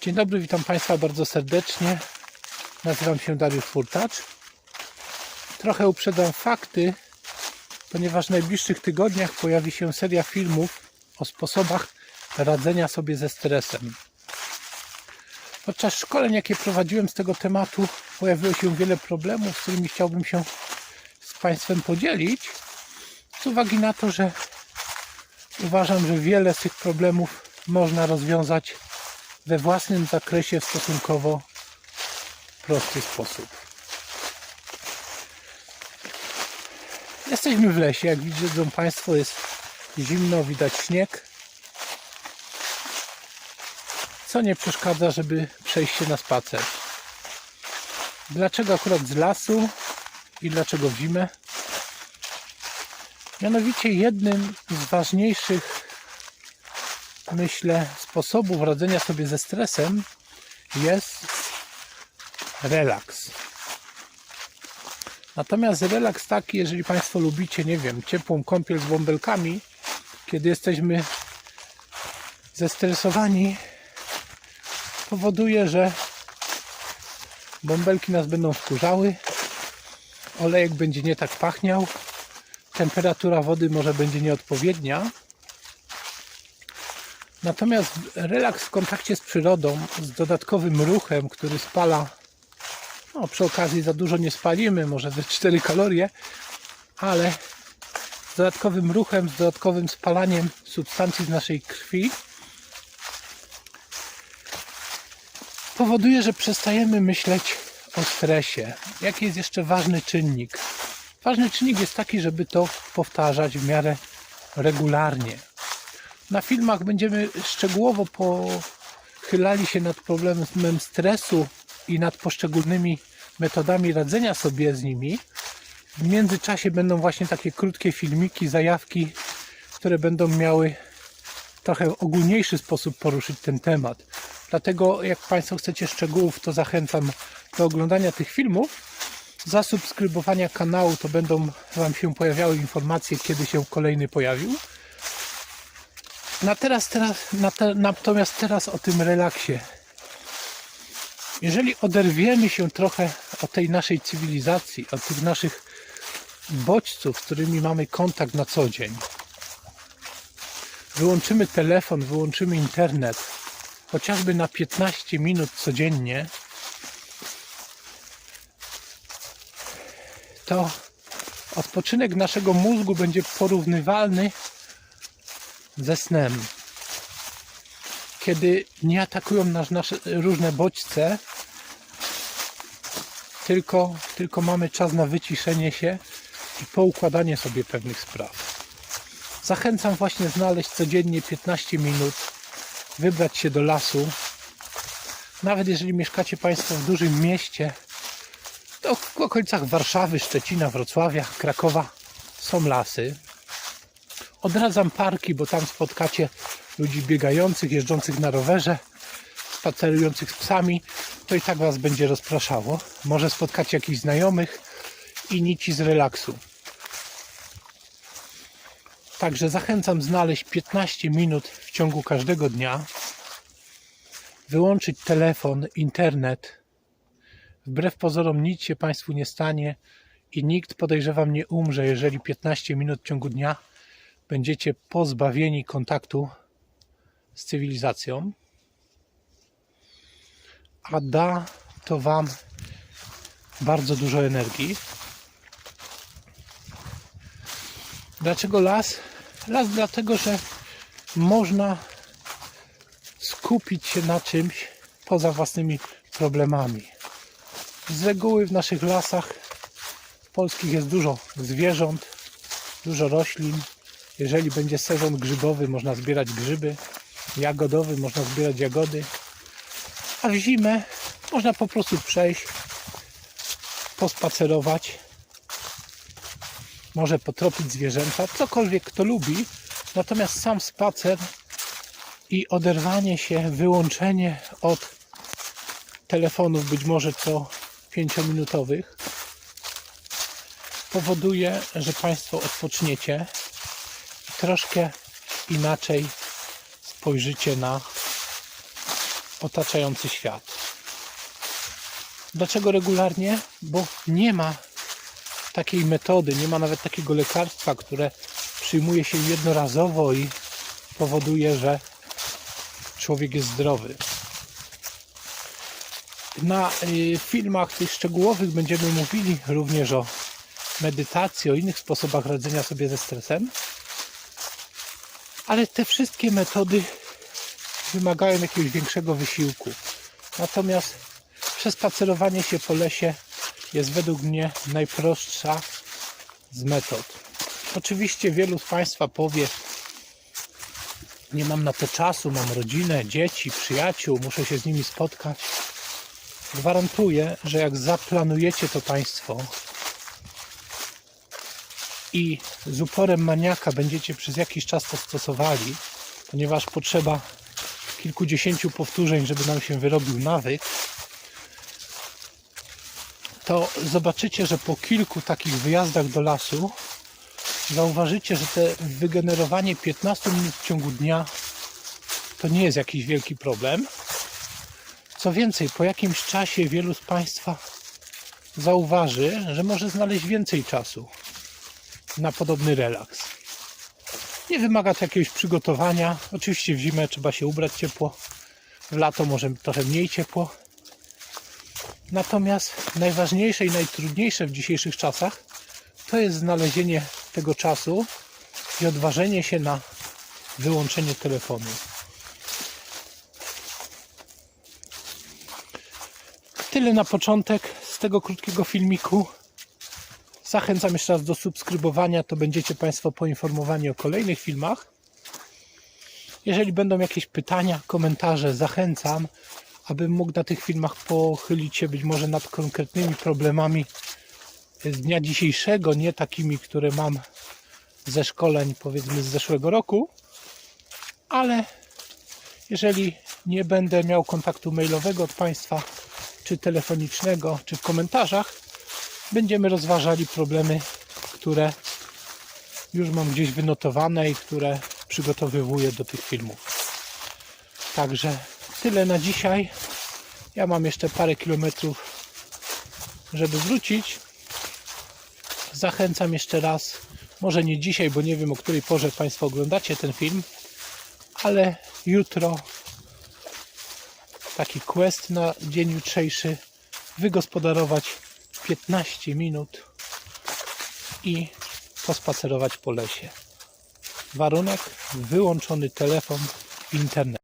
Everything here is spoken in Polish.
Dzień dobry, witam Państwa bardzo serdecznie. Nazywam się Dariusz Furtacz. Trochę uprzedzam fakty, ponieważ w najbliższych tygodniach pojawi się seria filmów o sposobach radzenia sobie ze stresem. Podczas szkoleń, jakie prowadziłem z tego tematu, pojawiło się wiele problemów, z którymi chciałbym się z Państwem podzielić. Z uwagi na to, że uważam, że wiele z tych problemów można rozwiązać we własnym zakresie w stosunkowo prosty sposób. Jesteśmy w lesie, jak widzą Państwo, jest zimno, widać śnieg, co nie przeszkadza, żeby przejść się na spacer. Dlaczego akurat z lasu i dlaczego w zimę? Mianowicie jednym z ważniejszych, myślę, sposobów radzenia sobie ze stresem jest relaks. Natomiast relaks taki, jeżeli Państwo lubicie, nie wiem, ciepłą kąpiel z bąbelkami, kiedy jesteśmy zestresowani, powoduje, że bąbelki nas będą wkurzały, olejek będzie nie tak pachniał, temperatura wody może będzie nieodpowiednia. Natomiast relaks w kontakcie z przyrodą, z dodatkowym ruchem, który spala, no przy okazji za dużo nie spalimy, może ze 4 kalorie, ale z dodatkowym ruchem, z dodatkowym spalaniem substancji z naszej krwi powoduje, że przestajemy myśleć o stresie. Jaki jest jeszcze ważny czynnik? Ważny czynnik jest taki, żeby to powtarzać w miarę regularnie. Na filmach będziemy szczegółowo pochylali się nad problemem stresu i nad poszczególnymi metodami radzenia sobie z nimi. W międzyczasie będą właśnie takie krótkie filmiki, zajawki, które będą miały trochę ogólniejszy sposób poruszyć ten temat. Dlatego jak Państwo chcecie szczegółów, to zachęcam do oglądania tych filmów. Zasubskrybowania kanału, to będą Wam się pojawiały informacje, kiedy się kolejny pojawił. Na teraz, teraz, na te, natomiast teraz o tym relaksie. Jeżeli oderwiemy się trochę od tej naszej cywilizacji, od tych naszych bodźców, z którymi mamy kontakt na co dzień, wyłączymy telefon, wyłączymy internet, chociażby na 15 minut codziennie, to odpoczynek naszego mózgu będzie porównywalny ze snem. Kiedy nie atakują nas nasze różne bodźce, tylko, tylko mamy czas na wyciszenie się i poukładanie sobie pewnych spraw. Zachęcam właśnie znaleźć codziennie 15 minut, wybrać się do lasu. Nawet jeżeli mieszkacie Państwo w dużym mieście, to w okolicach Warszawy, Szczecina, Wrocławia, Krakowa są lasy. Odradzam parki, bo tam spotkacie ludzi biegających, jeżdżących na rowerze, spacerujących z psami. To i tak Was będzie rozpraszało. Może spotkacie jakichś znajomych i nici z relaksu. Także zachęcam znaleźć 15 minut w ciągu każdego dnia, wyłączyć telefon, internet. Wbrew pozorom nic się Państwu nie stanie i nikt podejrzewam nie umrze, jeżeli 15 minut w ciągu dnia będziecie pozbawieni kontaktu z cywilizacją, a da to Wam bardzo dużo energii. Dlaczego las? Las dlatego, że można skupić się na czymś poza własnymi problemami. Z reguły w naszych lasach polskich jest dużo zwierząt, dużo roślin. Jeżeli będzie sezon grzybowy, można zbierać grzyby, jagodowy, można zbierać jagody, a w zimę można po prostu przejść, pospacerować, może potropić zwierzęta, cokolwiek kto lubi. Natomiast sam spacer i oderwanie się, wyłączenie od telefonów, być może co 5-minutowych, powoduje, że Państwo odpoczniecie troszkę inaczej spojrzycie na otaczający świat. Dlaczego regularnie? Bo nie ma takiej metody, nie ma nawet takiego lekarstwa, które przyjmuje się jednorazowo i powoduje, że człowiek jest zdrowy. Na y, filmach tych szczegółowych będziemy mówili również o medytacji, o innych sposobach radzenia sobie ze stresem. Ale te wszystkie metody wymagają jakiegoś większego wysiłku. Natomiast przespacerowanie się po lesie jest według mnie najprostsza z metod. Oczywiście wielu z Państwa powie, nie mam na to czasu, mam rodzinę, dzieci, przyjaciół, muszę się z nimi spotkać. Gwarantuję, że jak zaplanujecie to Państwo i z uporem maniaka będziecie przez jakiś czas to stosowali, ponieważ potrzeba kilkudziesięciu powtórzeń, żeby nam się wyrobił nawyk, to zobaczycie, że po kilku takich wyjazdach do lasu zauważycie, że te wygenerowanie 15 minut w ciągu dnia to nie jest jakiś wielki problem. Co więcej, po jakimś czasie wielu z Państwa zauważy, że może znaleźć więcej czasu na podobny relaks. Nie wymaga to jakiegoś przygotowania. Oczywiście w zimę trzeba się ubrać ciepło, w lato może trochę mniej ciepło. Natomiast najważniejsze i najtrudniejsze w dzisiejszych czasach to jest znalezienie tego czasu i odważenie się na wyłączenie telefonu. Tyle na początek z tego krótkiego filmiku. Zachęcam jeszcze raz do subskrybowania, to będziecie Państwo poinformowani o kolejnych filmach. Jeżeli będą jakieś pytania, komentarze, zachęcam, abym mógł na tych filmach pochylić się być może nad konkretnymi problemami z dnia dzisiejszego, nie takimi, które mam ze szkoleń powiedzmy z zeszłego roku, ale jeżeli nie będę miał kontaktu mailowego od Państwa, czy telefonicznego, czy w komentarzach, będziemy rozważali problemy, które już mam gdzieś wynotowane i które przygotowywuję do tych filmów. Także tyle na dzisiaj. Ja mam jeszcze parę kilometrów, żeby wrócić. Zachęcam jeszcze raz, może nie dzisiaj, bo nie wiem o której porze Państwo oglądacie ten film, ale jutro taki quest na dzień jutrzejszy wygospodarować 15 minut i pospacerować po lesie. Warunek wyłączony telefon, internet.